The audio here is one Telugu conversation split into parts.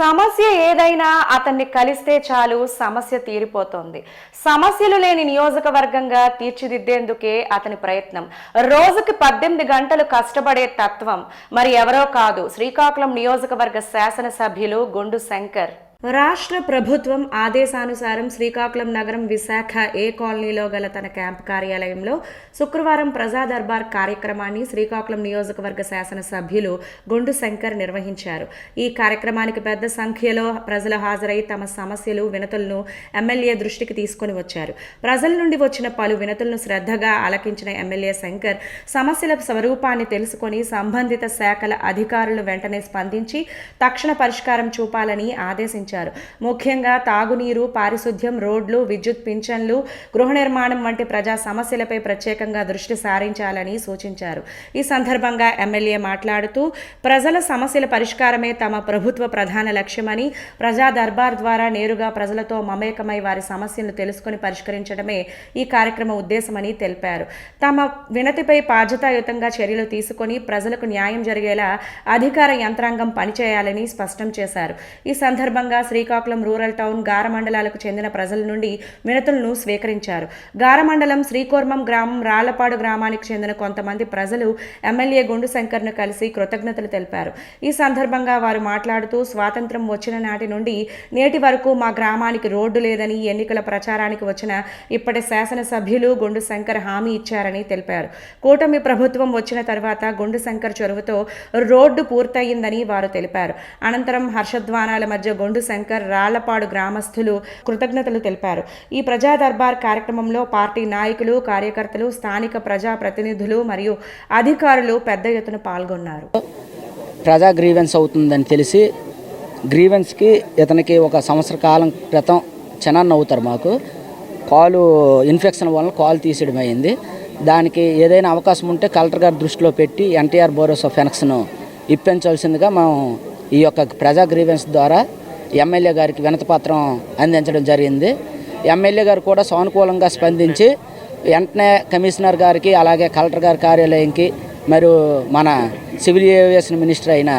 సమస్య ఏదైనా అతన్ని కలిస్తే చాలు సమస్య తీరిపోతుంది. సమస్యలు లేని నియోజకవర్గంగా తీర్చిదిద్దేందుకే అతని ప్రయత్నం. రోజుకి పద్దెనిమిది గంటలు కష్టపడే తత్వం. మరి ఎవరో కాదు శ్రీకాకుళం నియోజకవర్గ శాసనసభ్యులు గుండు శంకర్. రాష్ట్ర ప్రభుత్వం ఆదేశానుసారం శ్రీకాకుళం నగరం విశాఖ ఏ కాలనీలో గల తన క్యాంప్ కార్యాలయంలో శుక్రవారం ప్రజా దర్బార్ కార్యక్రమాన్ని శ్రీకాకుళం నియోజకవర్గ శాసనసభ్యులు గుండు శంకర్ నిర్వహించారు. ఈ కార్యక్రమానికి పెద్ద సంఖ్యలో ప్రజలు హాజరై తమ సమస్యలు వినతులను ఎమ్మెల్యే దృష్టికి తీసుకొని వచ్చారు. ప్రజల నుండి వచ్చిన పలు వినతులను శ్రద్ధగా ఆలకించిన ఎమ్మెల్యే శంకర్ సమస్యల స్వరూపాన్ని తెలుసుకొని సంబంధిత శాఖల అధికారులు వెంటనే స్పందించి తక్షణ పరిష్కారం చూపాలని ఆదేశించారు. ముఖ్యంగా తాగునీరు పారిశుద్ధ్యం రోడ్లు విద్యుత్ పింఛన్లు గృహ నిర్మాణం వంటి ప్రజా సమస్యలపై ప్రత్యేకంగా దృష్టి సారించాలని సూచించారు. ఈ సందర్భంగా ఎమ్మెల్యే మాట్లాడుతూ ప్రజల సమస్యల పరిష్కారమే తమ ప్రభుత్వ ప్రధాన లక్ష్యమని ప్రజా దర్బార్ ద్వారా నేరుగా ప్రజలతో మమేకమై వారి సమస్యలను తెలుసుకొని పరిష్కరించడమే ఈ కార్యక్రమ ఉద్దేశమని తెలిపారు. తమ వినతిపై బాధ్యతాయుతంగా చర్యలు తీసుకొని ప్రజలకు న్యాయం జరిగేలా అధికార యంత్రాంగం పనిచేయాలని స్పష్టం చేశారు. ఈ సందర్భంగా శ్రీకాకుళం రూరల్ టౌన్ గార మండలాలకు చెందిన ప్రజల నుండి వినతులను స్వీకరించారు. గార మండలం శ్రీకోర్మం గ్రామం రాళ్ళపాడు గ్రామానికి చెందిన కొంతమంది ప్రజలు ఎమ్మెల్యే గుండు శంకర్ను కలిసి కృతజ్ఞతలు తెలిపారు. ఈ సందర్భంగా వారు మాట్లాడుతూ స్వాతంత్రం వచ్చిన నాటి నుండి నేటి వరకు మా గ్రామానికి రోడ్డు లేదని ఎన్నికల ప్రచారానికి వచ్చిన ఇప్పటి శాసనసభ్యులు గుండు శంకర్ హామీ ఇచ్చారని తెలిపారు. కూటమి ప్రభుత్వం వచ్చిన తర్వాత గుండు శంకర్ చొరవతో రోడ్డు పూర్తయిందని వారు తెలిపారు. అనంతరం హర్షధ్వానాల మధ్య గుండు శంకర్ రాళ్ళపాడు గ్రామస్తులు కృతజ్ఞతలు తెలిపారు. ఈ ప్రజా దర్బార్ కార్యక్రమంలో పార్టీ నాయకులు కార్యకర్తలు స్థానిక ప్రజా ప్రతినిధులు మరియు అధికారులు పెద్ద ఎత్తున పాల్గొన్నారు. ప్రజా గ్రీవెన్స్ అవుతుందని తెలిసి గ్రీవెన్స్కి ఇతనికి ఒక సంవత్సర కాలం క్రితం చెనాన్ని అవుతారు మాకు. కాలు ఇన్ఫెక్షన్ వలన కాలు తీసేయడం అయింది. దానికి ఏదైనా అవకాశం ఉంటే కలెక్టర్ గారి దృష్టిలో పెట్టి ఎన్టీఆర్ బోరోస్ ఆఫ్ ఫెనక్స్ను ఇప్పించవలసిందిగా మేము ఈ యొక్క ప్రజా గ్రీవెన్స్ ద్వారా ఎమ్మెల్యే గారికి వినతిపత్రం అందించడం జరిగింది. ఎమ్మెల్యే గారు కూడా సానుకూలంగా స్పందించి వెంటనే కమిషనర్ గారికి అలాగే కలెక్టర్ గారి కార్యాలయంకి మరియు మన సివిల్ ఏవియేషన్ మినిస్టర్ అయిన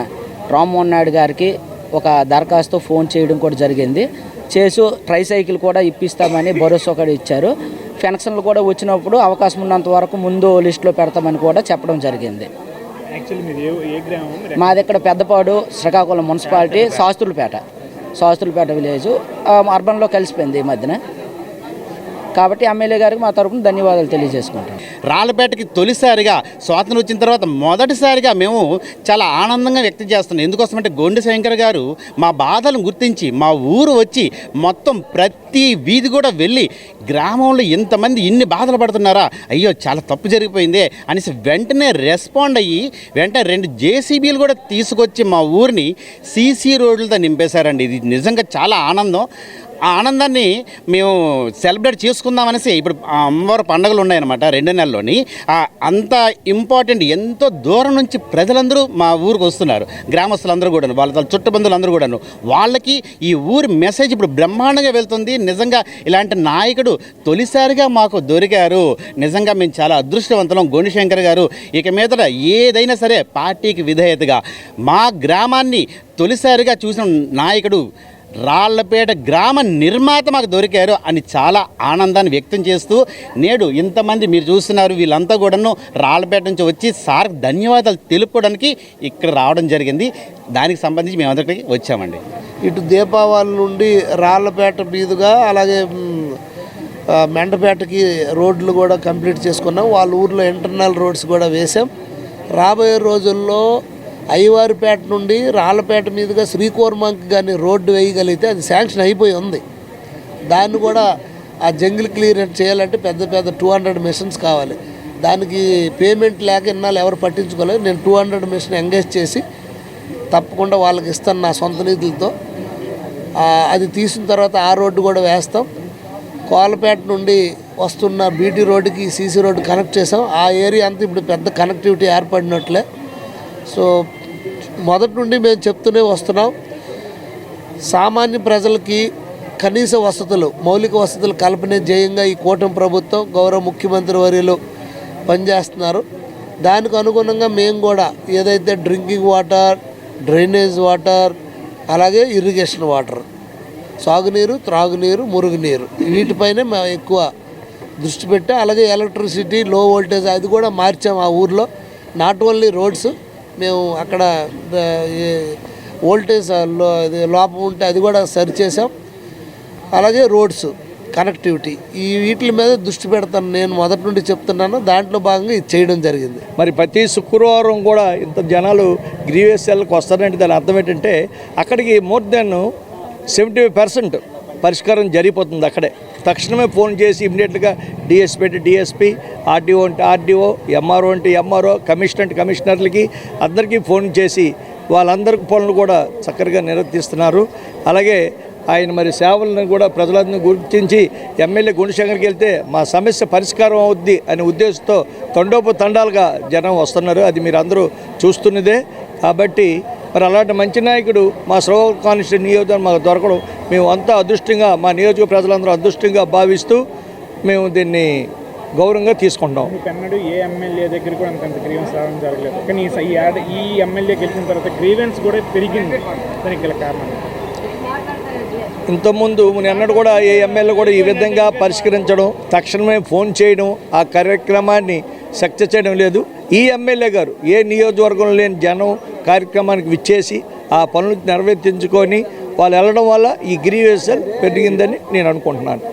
రామ్మోహన్ నాయుడు గారికి ఒక దరఖాస్తు ఫోన్ చేయడం కూడా జరిగింది. చేసు ట్రైసైకిల్ కూడా ఇప్పిస్తామని భరోసా కూడా ఇచ్చారు. ఫెన్షన్లు కూడా వచ్చినప్పుడు అవకాశం ఉన్నంత వరకు ముందు లిస్టులో పెడతామని కూడా చెప్పడం జరిగింది. మాది ఇక్కడ పెద్దపాడు శ్రీకాకుళం మున్సిపాలిటీ శాస్త్రులపేట. శాస్త్రులపేట విలేజ్ అర్బన్లో కలిసిపోయింది ఈ మధ్యన. కాబట్టి ఎమ్మెల్యే గారికి మా తరపున ధన్యవాదాలు తెలియజేసుకుంటాం. రాళ్ళపేటకి తొలిసారిగా స్వాతంత్రం వచ్చిన తర్వాత మొదటిసారిగా మేము చాలా ఆనందంగా వ్యక్తం చేస్తున్నాం. ఎందుకోసమంటే గోండి శంకర్ గారు మా బాధలను గుర్తించి మా ఊరు వచ్చి మొత్తం ప్రతి వీధి కూడా వెళ్ళి గ్రామంలో ఇంతమంది ఇన్ని బాధలు పడుతున్నారా? అయ్యో చాలా తప్పు జరిగిపోయిందే అనేసి వెంటనే రెస్పాండ్ అయ్యి వెంటనే రెండు జేసీబీలు కూడా తీసుకొచ్చి మా ఊరిని సీసీ రోడ్లతో నింపేశారండి. ఇది నిజంగా చాలా ఆనందం. ఆ ఆనందాన్ని మేము సెలబ్రేట్ చేసుకుందామనేసి ఇప్పుడు అమ్మవారు అమ్మవారి పండుగలు ఉన్నాయన్నమాట రెండు నెలల్లోని అంత ఇంపార్టెంట్ ఎంతో దూరం నుంచి ప్రజలందరూ మా ఊరికి వస్తున్నారు. గ్రామస్తులందరూ కూడాను వాళ్ళ చుట్టుబంధులు చుట్టుబంధువులందరూ కూడాను. వాళ్ళకి ఈ ఊరి మెసేజ్ ఇప్పుడు బ్రహ్మాండంగా వెళ్తుంది. నిజంగా ఇలాంటి నాయకుడు తొలిసారిగా మాకు దొరికారు. నిజంగా మేము చాలా అదృష్టవంతులం. గోణిశంకర్ గారు ఇక మీదట ఏదైనా సరే పార్టీకి విధేయతగా మా గ్రామాన్ని తొలిసారిగా చూసిన నాయకుడు రాళ్ళపేట గ్రామ నిర్మాత మాకు దొరికారు అని చాలా ఆనందాన్ని వ్యక్తం చేస్తూ నేడు ఇంతమంది మీరు చూస్తున్నారు వీళ్ళంతా కూడాను రాళ్ళపేట నుంచి వచ్చి సార్కి ధన్యవాదాలు తెలుపుకోవడానికి ఇక్కడ రావడం జరిగింది. దానికి సంబంధించి మేమందరికీ వచ్చామండి. ఇటు దీపావళి నుండి రాళ్ళపేట మీదుగా అలాగే మెండపేటకి రోడ్లు కూడా కంప్లీట్ చేసుకున్నాం. వాళ్ళ ఊర్లో ఇంటర్నల్ రోడ్స్ కూడా వేసాం రాబోయే రోజుల్లో అయ్యవారిపేట నుండి రాళ్ళపేట మీదుగా శ్రీకోర్మంకి కానీ రోడ్డు వేయగలిగితే అది శాంక్షన్ అయిపోయి ఉంది. దాన్ని కూడా ఆ జంగిల్ క్లియరెన్స్ చేయాలంటే పెద్ద పెద్ద టూ హండ్రెడ్ మిషన్స్ కావాలి. దానికి పేమెంట్ లేక ఇన్నాళ్ళు ఎవరు పట్టించుకోలేదు. నేను టూ హండ్రెడ్ మిషన్ ఎంగేజ్ చేసి తప్పకుండా వాళ్ళకి ఇస్తాను నా సొంత నిధులతో. అది తీసిన తర్వాత ఆ రోడ్డు కూడా వేస్తాం. కోలపేట నుండి వస్తున్న బీటీ రోడ్డుకి సీసీ రోడ్డు కనెక్ట్ చేసాం ఆ ఏరియా అంతా ఇప్పుడు పెద్ద కనెక్టివిటీ ఏర్పడినట్లే. సో మొదటి నుండి మేము చెప్తూనే వస్తున్నాం. సామాన్య ప్రజలకి కనీస వసతులు మౌలిక వసతులు కల్పనే జయంగా ఈ కూటమి ప్రభుత్వం గౌరవ ముఖ్యమంత్రి వర్యులు పనిచేస్తున్నారు. దానికి అనుగుణంగా మేము కూడా ఏదైతే డ్రింకింగ్ వాటర్ డ్రైనేజ్ వాటర్ అలాగే ఇరిగేషన్ వాటర్ సాగునీరు త్రాగునీరు మురుగునీరు వీటిపైనే మేము ఎక్కువ దృష్టి పెట్టి. అలాగే ఎలక్ట్రిసిటీ లో వోల్టేజ్ అది కూడా మార్చాం ఆ ఊర్లో. నాట్ ఓన్లీ రోడ్స్ మేము అక్కడ ఓల్టేజ్ వోల్టేజ్లో లోపం ఉంటే అది కూడా సరి చేసాం అలాగే రోడ్స్ కనెక్టివిటీ. ఈ వీటి మీద దృష్టి పెడతాను నేను మొదటి నుండి చెప్తున్నాను. దాంట్లో భాగంగా ఇది చేయడం జరిగింది. మరి ప్రతి శుక్రవారం కూడా ఇంత జనాలు గ్రీవేశాలకు వస్తారంటే దాని అర్థం ఏంటంటే అక్కడికి మోర్ దెన్ సెవెంటీ పర్సెంట్ పరిష్కారం జరిగిపోతుంది అక్కడే. తక్షణమే ఫోన్ చేసి ఇమీడియట్గా డిఎస్పీ అంటే D S P R D O అంటే R D O M R O అంటే ఎంఆర్ఓ కమిషనర్ అంటే కమిషనర్లకి అందరికీ ఫోన్ చేసి వాళ్ళందరి పనులు కూడా చక్కగా నిర్వర్తిస్తున్నారు. అలాగే ఆయన మరి సేవలను కూడా ప్రజలందరినీ గుర్తించి ఎమ్మెల్యే గుణశేఖర్కి వెళ్తే మా సమస్య పరిష్కారం అవుద్ది అనే ఉద్దేశంతో తండోపు తండాలుగా జనం వస్తున్నారు. అది మీరు అందరూ చూస్తున్నదే. కాబట్టి మరి అలాంటి మంచి నాయకుడు మా శ్రోవ కాన్స్టిట్యూట్ నియోజకవర్గం మాకు దొరకడం. మేము అంతా అదృష్టంగా మా నియోజక ప్రజలందరూ అదృష్టంగా భావిస్తూ మేము దీన్ని గౌరవంగా తీసుకుంటాం. పెన్నడు ఏ ఎమ్మెల్యే దగ్గర కూడా అంత గ్రీవెన్స్ రావడం జరగలేదు. కానీ ఈ ఈ ఎమ్మెల్యే గెలిచిన తర్వాత గ్రీవెన్స్ కూడా పెరిగింది. దానికి గల కారణం? ఇంతకుముందు ఎన్నడూ కూడా ఏ ఎమ్మెల్యే కూడా ఈ విధంగా పరిష్కరించడం తక్షణమే ఫోన్ చేయడం ఆ కార్యక్రమాన్ని సక్సెస్ చేయడం లేదు. ఈ ఎమ్మెల్యే గారు ఏ నియోజకవర్గంలో లేని జనం కార్యక్రమానికి విచ్చేసి ఆ పనులు నెరవేర్తించుకొని వాళ్ళు వెళ్ళడం వల్ల ఈ గ్రీవేషన్ పెరిగిందని నేను అనుకుంటున్నాను.